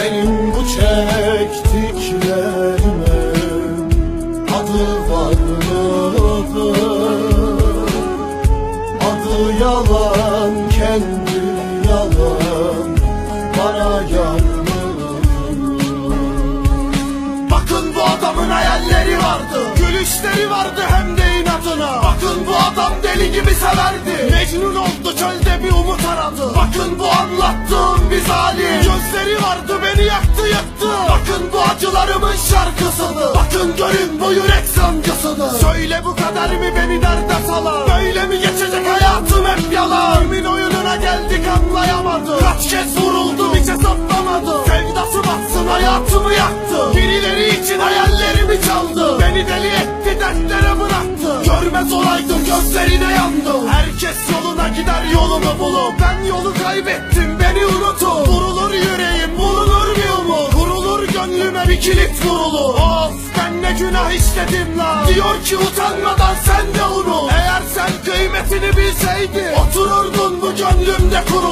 Benim bu çektiklerimin adı var mıdır? Adı yalan, kendi yalan. Bana yar Bakın bu adamın hayalleri vardı. Gülüşleri vardı hem de inatına. Bakın bu adam deli gibi severdi zalim Gözleri vardı beni yaktı yaktı. Bakın bu acılarımın şarkısını Bakın görün bu yürek sancısını Söyle bu kader mi beni derde salar? Böyle mi geçecek hayatım hep yalan? Kimin oyununa geldik anlayamadım. Kaç kez vuruldum hiç hesaplamadım. Sevdası batsın hayatımı yaktı. Birileri için hayallerimi çaldı. Beni deli etti dertlere bıraktı. Görmez olaydım gözlerine yandım Herkes yoluna gider yolunu bulup. Ben yolu kaybettim beni kilit vurulur Of ben ne günah işledim lan. Diyor ki utanmadan sen de unut Eğer sen kıymetini bilseydin Otururdun bu gönlümde Beni